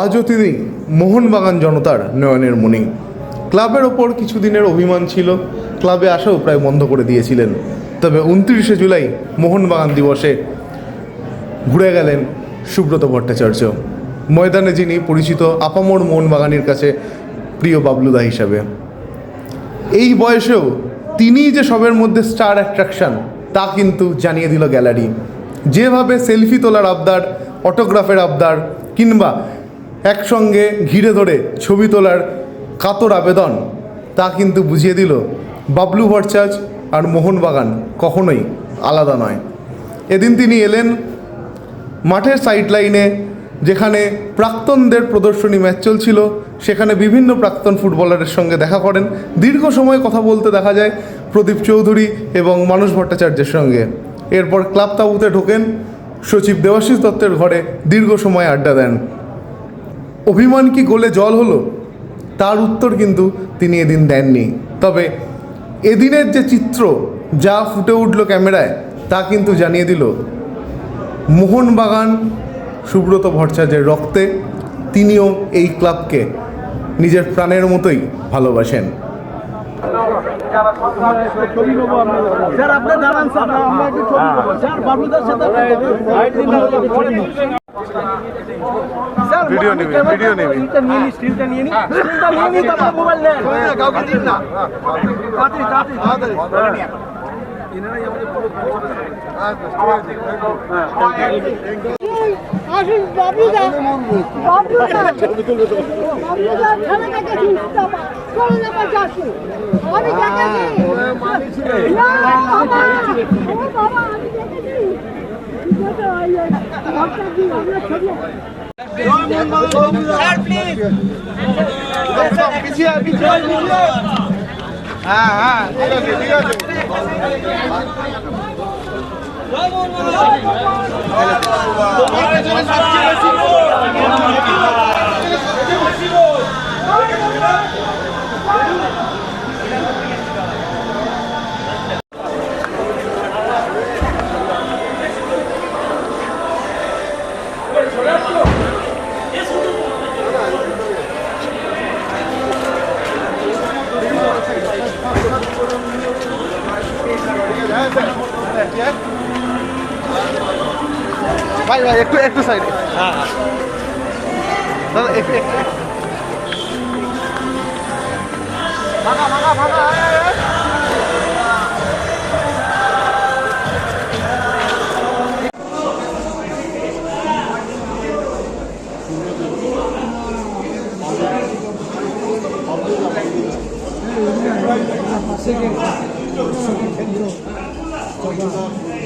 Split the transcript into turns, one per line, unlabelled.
আজও তিনি মোহনবাগান জনতার নয়নের মণি ক্লাবের ওপর কিছুদিনের অভিমান ছিল। ক্লাবে আসাও প্রায় বন্ধ করে দিয়েছিলেন। তবে উনত্রিশে জুলাই মোহনবাগান দিবসে ঘুরে গেলেন সুব্রত ভট্টাচার্য। ময়দানে যিনি পরিচিত আপামর মোহনবাগানের কাছে প্রিয় বাবলুদা হিসাবে। এই বয়সেও তিনিই যে সবের মধ্যে স্টার অ্যাট্রাকশন, তা কিন্তু জানিয়ে দিল গ্যালারি। যেভাবে সেলফি তোলার আবদার, অটোগ্রাফের আবদার, কিংবা একসঙ্গে ঘিরে ধরে ছবি তোলার কাতর আবেদন। তা কিন্তু বুঝিয়ে দিল বাবলু ভট্টাচার্য আর মোহনবাগান কখনোই আলাদা নয়। এদিন তিনি এলেন মাঠের সাইড লাইনে যেখানে প্রাক্তনদের প্রদর্শনী ম্যাচ চলছিল। সেখানে বিভিন্ন প্রাক্তন ফুটবলারের সঙ্গে দেখা করেন। দীর্ঘ সময় কথা বলতে দেখা যায় প্রদীপ চৌধুরী এবং মানস ভট্টাচার্যের সঙ্গে। এরপর ক্লাব তাবুতে ঢোকেন। সচিব দেবাশিস দত্তের ঘরে দীর্ঘ সময় আড্ডা দেন। অভিমান কি গোলে জল হলো? তার উত্তর কিন্তু তিনি এদিন দেননি। তবে এদিনের যে চিত্র যা ফুটে উঠল ক্যামেরায়, তা কিন্তু জানিয়ে দিল মোহনবাগান সুব্রত ভট্টাচার্যের রক্তে তিনিও এই ক্লাবকে নিজের প্রাণের মতোই ভালোবাসেন। ভিডিও নেবে, ভিডিও নেবে।
স্টিলটা নিয়ে নি স্টিলটা নিয়ে নি স্টিলটা নিয়ে নি তারপর মোবাইল নেন কাউকে দিন না তাড়াতাড়ি তাড়াতাড়ি তাড়াতাড়ি
আসুন বাবুদা বাবুদা বাবুদা খেলে দেখেছি চলে যাবে চাষু আমি দেখেছি না বাবা ও বাবা আমি দেখেছি আমরা ছবি
হ্যাঁ হ্যাঁ ঠিক আছে ঠিক আছে ভাই ভাই একটু একটু সাইডে হ্যাঁ দাদা একটু একটু ভাগা ভাগা ভাগা আয়, আয়, いま。